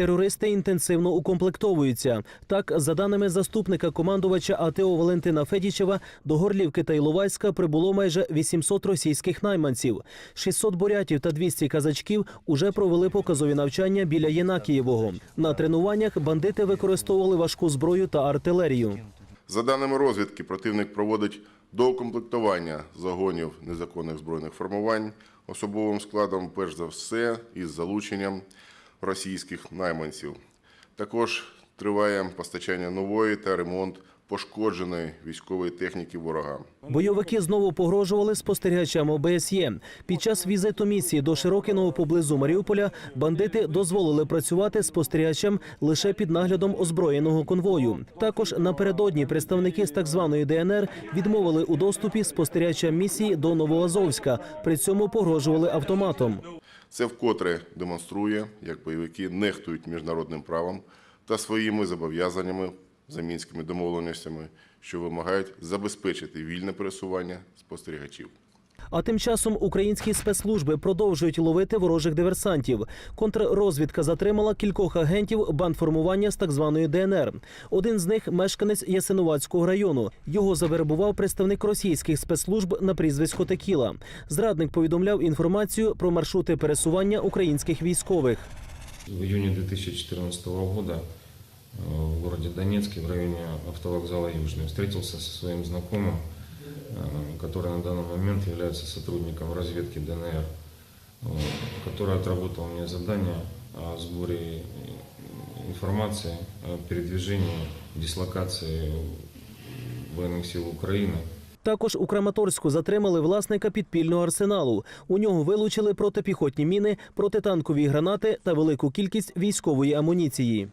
терористи інтенсивно укомплектовуються. Так, за даними заступника командувача АТО Валентина Федічева, до Горлівки та Іловайська прибуло майже 800 російських найманців. 600 бурятів та 200 казачків уже провели показові навчання біля Єнакієвого. На тренуваннях бандити використовували важку зброю та артилерію. За даними розвідки, противник проводить доукомплектування загонів незаконних збройних формувань особовим складом, перш за все, із залученням російських найманців. Також триває постачання нової та ремонт пошкодженої військової техніки ворога. Бойовики знову погрожували спостерігачам ОБСЄ. Під час візиту місії до Широкиного поблизу Маріуполя бандити дозволили працювати спостерігачам лише під наглядом озброєного конвою. Також напередодні представники з так званої ДНР відмовили у доступі спостерігачам місії до Новоазовська. При цьому погрожували автоматом. Це вкотре демонструє, як бойовики нехтують міжнародним правом та своїми зобов'язаннями за мінськими домовленостями, що вимагають забезпечити вільне пересування спостерігачів. А тим часом українські спецслужби продовжують ловити ворожих диверсантів. Контррозвідка затримала кількох агентів бандформування з так званої ДНР. Один з них мешканець Ясинуватського району. Його завербував представник російських спецслужб на прізвисько Текіла. Зрадник повідомляв інформацію про маршрути пересування українських військових. В июне 2014 года э, в городе Донецке, в районе автовокзала Южный, встретился со своим знакомым, э, который на данный момент является сотрудником разведки ДНР, э, который отработал мне задание о сборе э, информации о передвижении, дислокации военных сил Украины Також у Краматорську затримали власника підпільного арсеналу. У нього вилучили протипіхотні міни, протитанкові гранати та велику кількість військової амуніції.